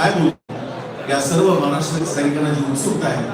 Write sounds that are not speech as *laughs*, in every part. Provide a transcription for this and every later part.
काय बोलतो या सर्व महाराष्ट्र सैनिकांना जी उत्सुकता आहे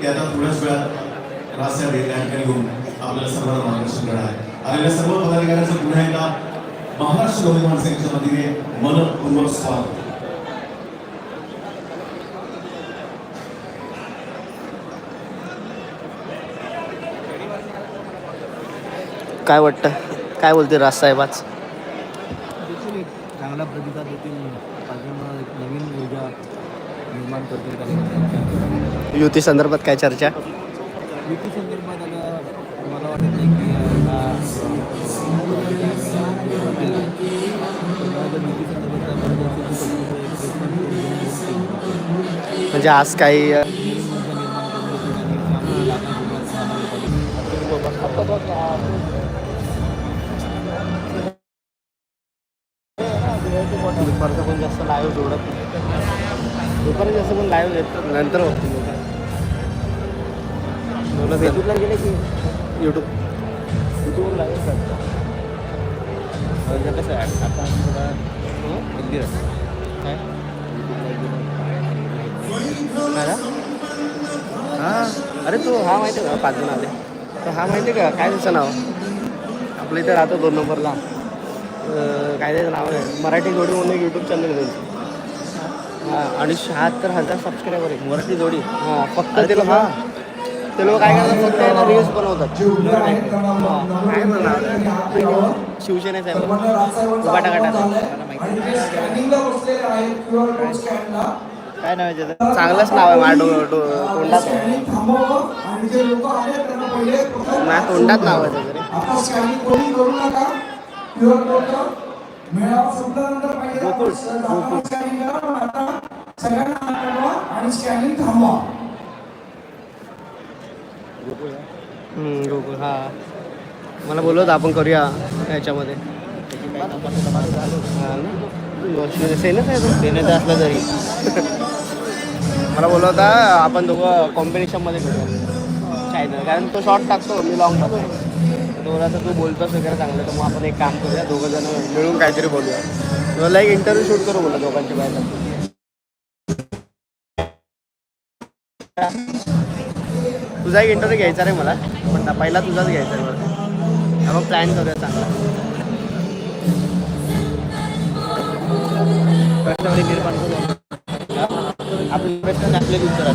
ती आता थोड्याच वेळात रास्त्यात या ठिकाणी घेऊन आपल्याला सर्वांना मार्गदर्शन करणार आहे आलेल्या सर्व पदाधिकाऱ्यांचं पुन्हा एकदा महाराष्ट्र नवनिर्माण सेनेच्या वतीने मनपूर्वक स्वागत. काय वाटतं? काय बोलते आज देखील एक चांगला प्रतिसाद देतील. युती संदर्भात काय चर्चा? युती संदर्भात मला वाटत नाही की म्हणजे आज काही जास्त लाईव्ह जोडत जास्त पण लाईव्ह येत. नंतर होते लोक फेसबुकला गेले की? यूट्यूब युट्यूबवर लाईव्ह म्हणजे कसं आहे आता थोडा मंदिर काय? हां? अरे तू हा माहिती आहे का? पाच जण आले. तर हा माहिती आहे का? काय त्याचं नाव? आपल्या इथे राहतो दोन नंबरला. काय त्याचं नाव आहे? मराठी जोडी म्हणून यूट्यूब चॅनल आहे. हां आणि शहात्तर हजार सबस्क्रायबर आहे मराठी जोडी. हां फक्त ते लोक ते लोक काय करतात फक्त याला रील्स बनवतात. काय म्हणणार शिवसेनेचा आहे. काटाचा काय नाव आहे त्याचं? चांगलंच नाव आहे माझ्या डो डो तोंडात. आहे. माझ्या तोंडात नाव आहे त्याचं रे. मेळावा संपल्यानंतर पाहिजे स्कॅनिंग करा. पण आता सगळ्यांना हात मिळवा आणि स्कॅनिंग थांबवा. गोकुळ हा. मला बोलवत आपण करूया याच्यामध्ये. ना? सेनच आहे तो. सेनेचं असलं तरी. मला बोलवता आपण दोघं कॉम्पिटिशनमध्ये करूया. चायनल कारण तो शॉर्ट टाकतो मी लॉंग टाकतो. तर तू बोलतोस वगैरे चांगलं तर मग आपण एक काम करूया दोघं जण मिळून काहीतरी बोलूया. मला एक इंटरव्ह्यू शूट करू बोला दोघांची बाहेर तुझा एक इंटरव्ह्यू घ्यायचा रे मला पण ना पहिला तुझाच घ्यायचा आहे मला आपण प्लॅन करूया चांगला. कष्टवाडी निर्माण करू आपले प्रश्न आपले उत्तर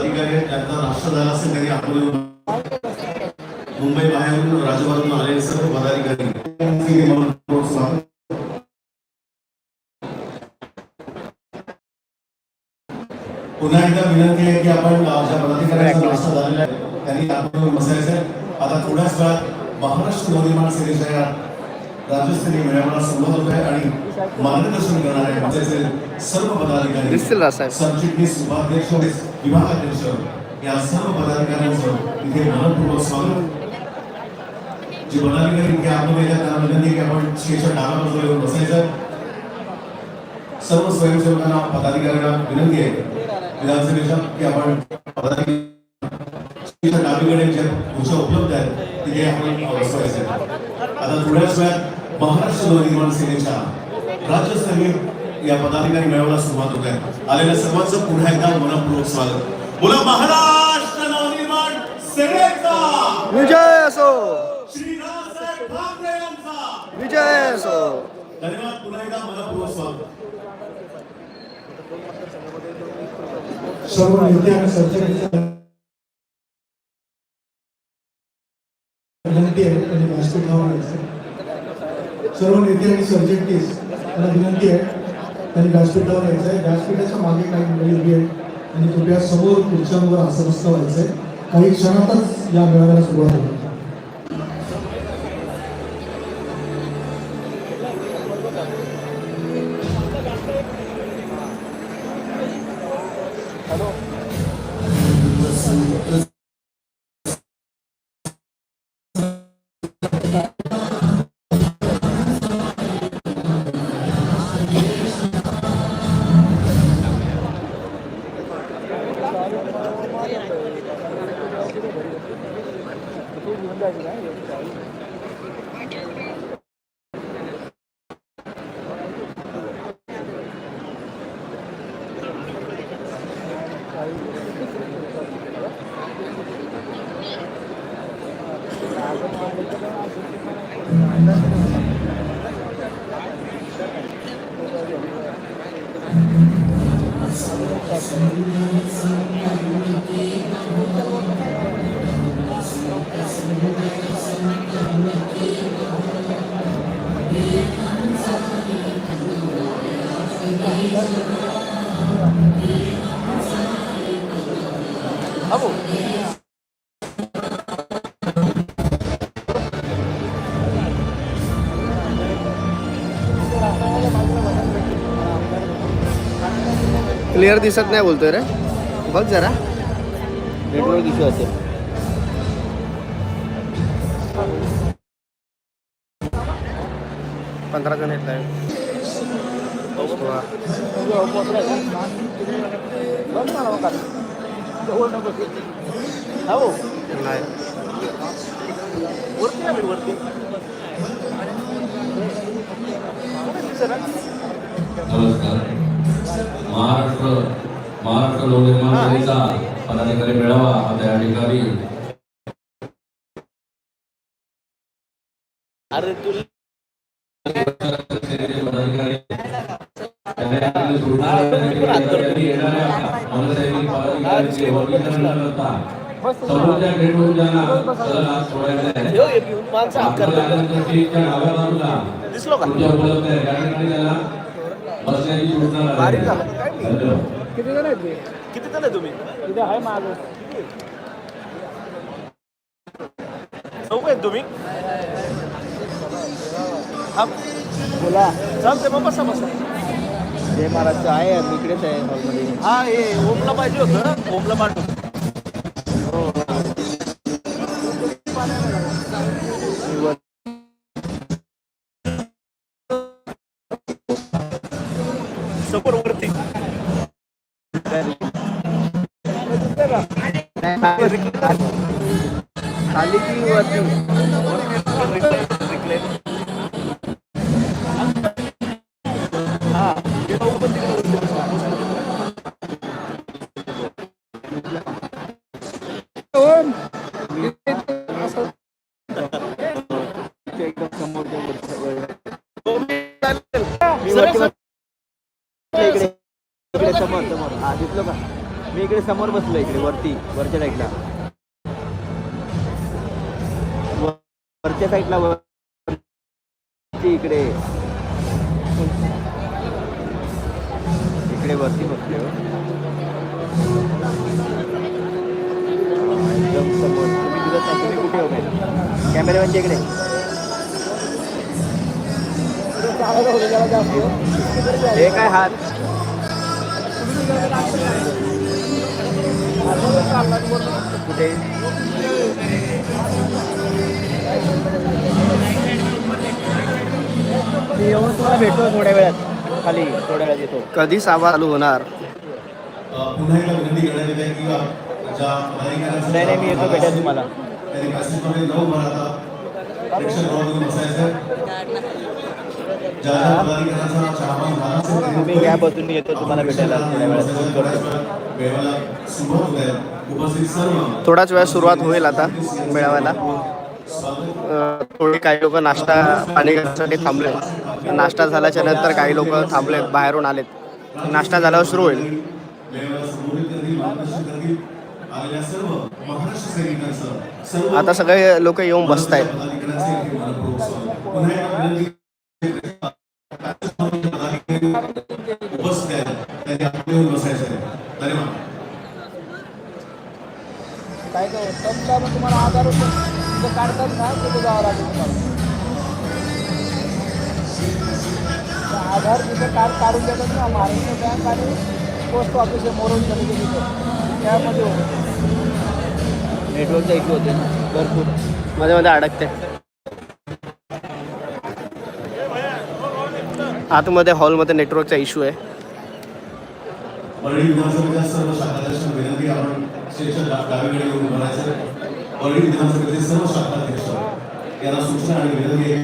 पदाधिकारी आहेत त्यांचा नाश्ता झाला असेल त्यांनी आतमध्ये मुंबई बाहेरून राजभरातून आलेले सर्व पदाधिकारी. पुन्हा एकदा विनंती आहे की आपण ज्या पदाधिकाऱ्यांचा नाश्ता झालेला आहे त्यांनी आतमध्ये बसायचं आहे. आता थोड्याच वेळात महाराष्ट्र नवनिर्माण सेनेच्या या राज्यस्तरीय मेळाव्याला सुरुवात होत आहे आणि मार्गदर्शन करणारे राज्याचे सर्व पदाधिकारी सरचिटणीस उपाध्यक्ष विभागाध्यक्ष या सर्व पदाधिकाऱ्यांचं इथे मनपूर्वक स्वागत. जे पदाधिकारी इथे आतमध्ये त्यांना विनंती की आपण शेषा डाव्या बाजूला येऊन बसायचं. सर्व स्वयंसेवकांना पदाधिकाऱ्यांना विनंती आहे विधानसभेच्या की आपण पदाधिकारी डावीकडे ज्या खुर्च्या उपलब्ध आहेत तिथे आपण बसवायचं आता थोड्याच वेळात महाराष्ट्र नवनिर्माण सेनेच्या राज्यस्तरीय या पदाधिकारी मेळाव्याला सुरुवात होत आहे. आलेल्या सर्वांचं पुन्हा एकदा मनपूर्वक स्वागत. बोला महाराष्ट्र नवनिर्माण सेनेचा. विजय असो. श्री रावसाहेब ठाकरे यांचा. विजय असो. धन्यवाद पुन्हा एकदा मनपूर्वक स्वागत. सर्व नेते आणि विनंती आहे त्यांनी व्यासपीठावर सर्व नेते आणि सरचिटणीस त्यांना विनंती आहे त्यांनी व्यासपीठावर यायचं आहे व्यासपीठाच्या मागे काही मंडळी उभी आहेत. आणि कृपया समोर खुर्च्यांवर आसनस्थ आहे काही क्षणातच या मेळाव्याला सुरुवात होईल. ಇದ್ದಾರೆ क्लिअर दिसत नाही बोलतोय रे. बघ जरा. नेटवर्क इश्यू असेल. पंधरा जण येत आहे नाही. नमस्कार महाराष्ट्र महाराष्ट्र नवनिर्माण सेनेचा पदाधिकारी मेळावा आता या ठिकाणी. समोरच्या सोडायचा आहे दिसलो का? उपलब्ध आहे. बारीक झाली. आहे. किती जण आहेत किती जण आहे तुम्ही चौक आहेत तुम्ही? बोला. चालते मग बसा बसा जय महाराजचं आहे मी इकडेच आहे. हॉलमध्ये हा हे ओमला पाहिजे होतं ओमला पाठव मी इकडे समोर बसलो इकडे वरती. वरच्या साईडला वरच्या साईडला वरती इकडे. कॅमेरामॅनच्या इकडे हे काय हात कुठे येऊन तुम्हाला भेटतो थोड्या वेळात खाली थोड्या वेळात येतो कधी सावा चालू होणार. पुन्हा एकदा विनंती करण्यात येते की ज्या नाही, मी येतो भेटायला तुम्हाला. त्यांनी पॅसेजमध्ये न उभं राहता प्रेक्षकगृहामध्ये बसायचं. ज्या ज्या पदाधिकाऱ्यांचा चहापान झाला असेल त्यांनी तुम्ही घ्या बसून मी येतो तुम्हाला भेटायला थोड्या वेळात फोन करतो वेळेला सुरुवात होत आहे उपस्थित सर्व थोडाच वेळ सुरुवात होईल आता मेळाव्याला. थोडी काही लोक नाश्ता पाणी घेण्यासाठी थांबले नाश्ता झाल्याच्यानंतर काही लोक थांबले बाहेरून आलेत. नाश्ता झाल्यावर सुरू होईल. वेळेला संबोधित करतील मार्गदर्शन करतील आलेल्या सर्व महाराष्ट्र सैनिकांचं सर्व आता सगळे लोक येऊन बसत आहेत पदाधिकाऱ्यांचे इथे मनपूर्वक स्वागत. पुन्हा एकदा विनंती उपस्थित आहेत. त्यांनी आपले येऊन बसायचं आहे. धन्यवाद. काय काय तुम्हाला आधार काढतात ना तिथे जावं लागेल तुम्हाला. आधार तिथे कार्ड काढून देतात ना महाराष्ट्र बँक आणि पोस्ट ऑफिस आहे मोरोन तिथे त्यामध्ये नेटवर्कचा इश्यू होते. भरपूर. मध्ये मध्ये अडकते. आतमध्ये हॉलमध्ये नेटवर्कचा इश्यू आहे. परळी विधानसभेच्या सर्व शाखाध्यक्षांना विनंती आपण स्टेशन डावीकडे येऊन उभं राहायचं ऑलरेडी विधानसभेचे सर्व शाखाध्यक्ष यांना सूचना आणि विनंती आहे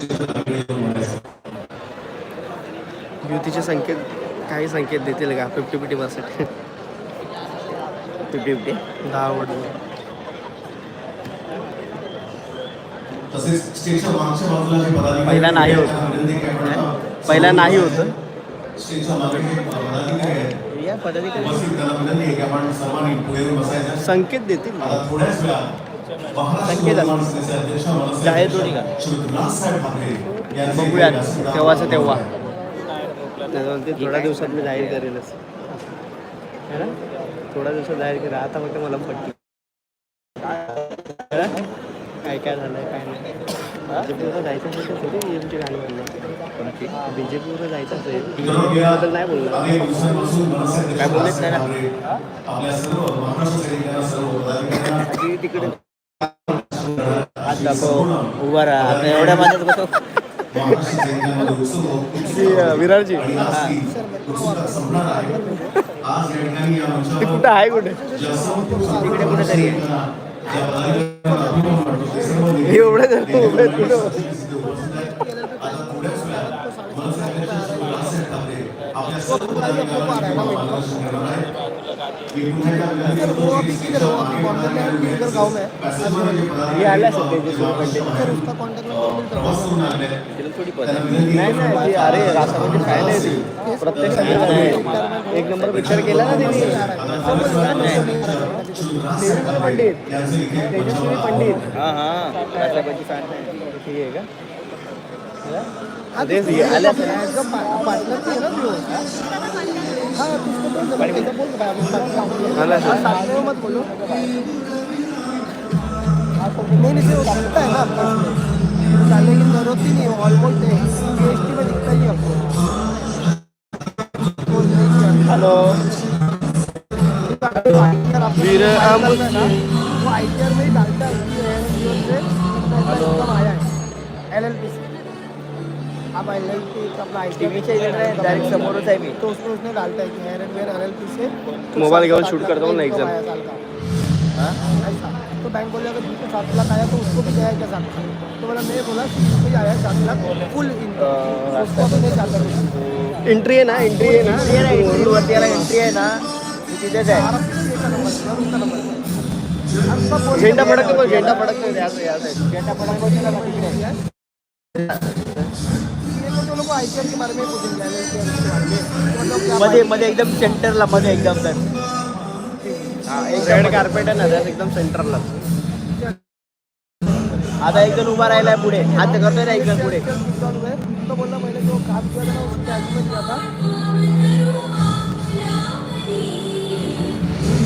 की येऊन मांडायचं. युतीचे संकेत काही संकेत देतील का? Fifty fifty percent fifty fifty दहा पदाधिकारी पहिला नाही होत. पहिला नाही होतं. या पदाधिकारी. संकेत देतील संकेत जाहीर थोडी का? बघूयात. व्यासपीठावर तेव्हाचं तेव्हा. त्याच्यानंतर थोड्या दिवसात मी जाहीर करेलच. है ना? थोड्या दिवसात जाहीर करेल. आता फक्त मला है ना? काय काय झालंय काय नाही. बीजेपीवर जायचं असेल तर थोडी बीजेपीची गाणी म्हणणार बीजेपीवर जायचं असेल बद्दल नाही बोलणार. काय राजसाहेब नाही ना? तिकडे हात दाखव. उभा राहा. आता एवढ्या माझ्यात कसं उत्सुक ती, कुठं आहे कुठे? तिकडे कुठेतरी. ज्या पदाधिकाऱ्यांना अभिमान वाटतो ते सर्व हे एवढं उभे कुठं? ये आला सर उसका कॉन्टॅक्ट नंबर नाही नाही अरे रासामध्ये काय नाही प्रत्येक एक नंबर विचार केला ना त्यांनी पंडित तेजस्वी पंडित हाँ हाँ। रासाबाजी फॅन ठीक आहे का पार्टनर हे आले नहीं नहीं है ना डालने की जरूरत ही नहीं है ऑलमोस्ट में दिखता ही आपको हॅलो वीर वो आई टी आर में डालता है एल एल पी सी आप एल एल पी का अपना टीव्हीच्या इकडे डायरेक्ट समोरच आहे मी तो उसमें उसने डालता है कि here and where L L P say mobile घेऊन सात लाख करता हूँ ना का। ऐसा। तो बैंक बोले अगर जिसको सात लाख आया तो उसको भी दिया क्या सात लाख? तो बोला मैं बोला कि आया सात लाख फुल उसको अभी नहीं चाहता कुछ एंट्री आहे ना एंट्री आहे ना? एंट्री आहे ना ती तिथेच आहे झेंडा फडकतो झेंडा फडकतो. झेंडा पडक बसलेला का के बारे में पूछेंगे के बारे में। मध्ये मध्ये एकदम सेंटरला मध्ये एकदम तर हा, एक रेड कार्पेट आहे ना त्यात एकदम सेंटरला आता एक जण उभा राहिलाय पुढे. हात करतोय ना एक जण पुढे. विड्रॉल हुए तो बोला मैंने जो काम किया था ना उसके आज में किया था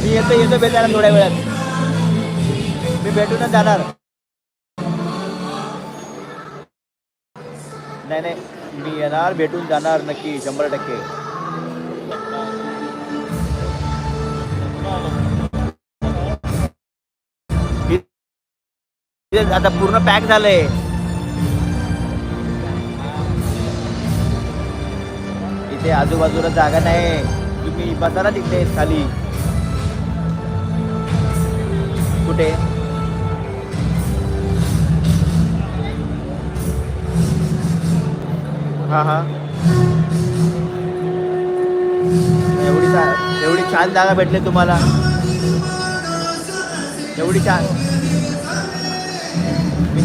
मी येतो येतो भेटायला थोड्या वेळात. मी भेटूनच जाणार. नाही नाही. मी येणार भेटून जाणार नक्की शंभर टक्के. आता पूर्ण पॅक झालंय. इथे आजूबाजूला जागा नाही. तुम्ही बसा ना तिकडे खाली. कुठे? हा हा. एवढी छान एवढी छान जागा भेटली तुम्हाला. एवढी छान. मी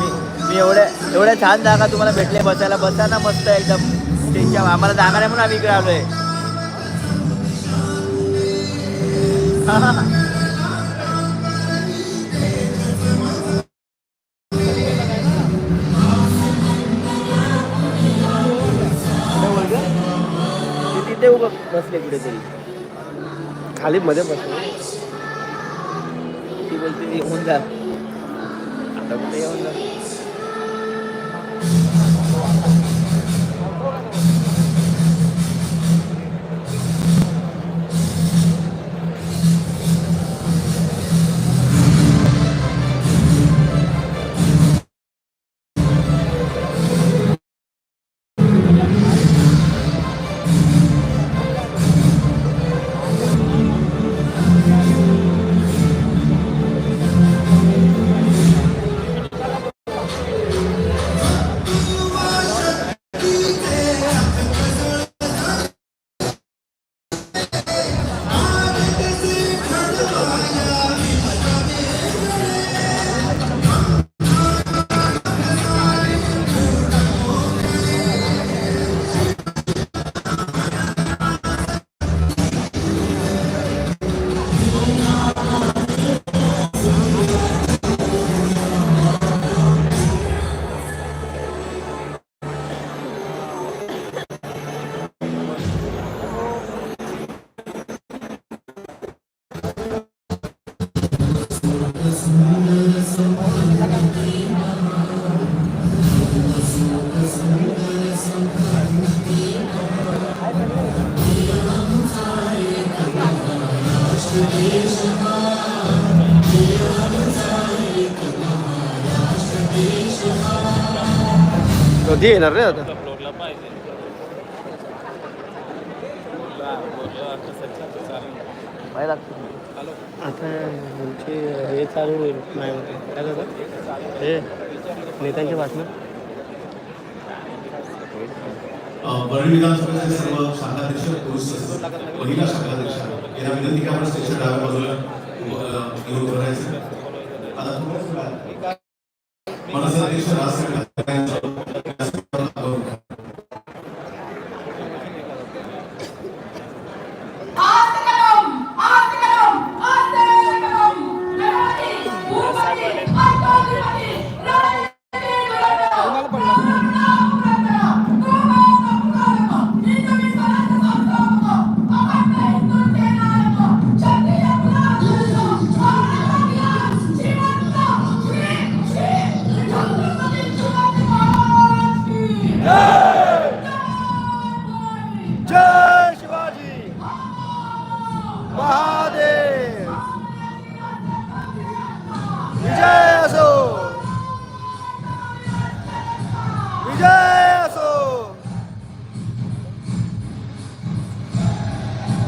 मी- एवढ्या एवढ्या छान जागा तुम्हाला भेटले बसायला. बसायला मस्त एकदम. स्टेजच्या आम्हाला जागा नाही म्हणून आम्ही इकडे आलोय. *laughs* बसले कुठेतरी खाली मध्ये बसलो ती बोलते ती येऊन जा. आता कुठे येऊन जा? कधी येणार रे आता. यांची हे चालू होईल नाही. काय करतात हे नेत्यांची भाषणं. विधानसभेचे सर्व शाखाध्यक्ष पुरुष महिला शाखाध्यक्ष. यांना विनंती की आपण स्टेशन डाव्या बाजूला उभं राहायचं. आता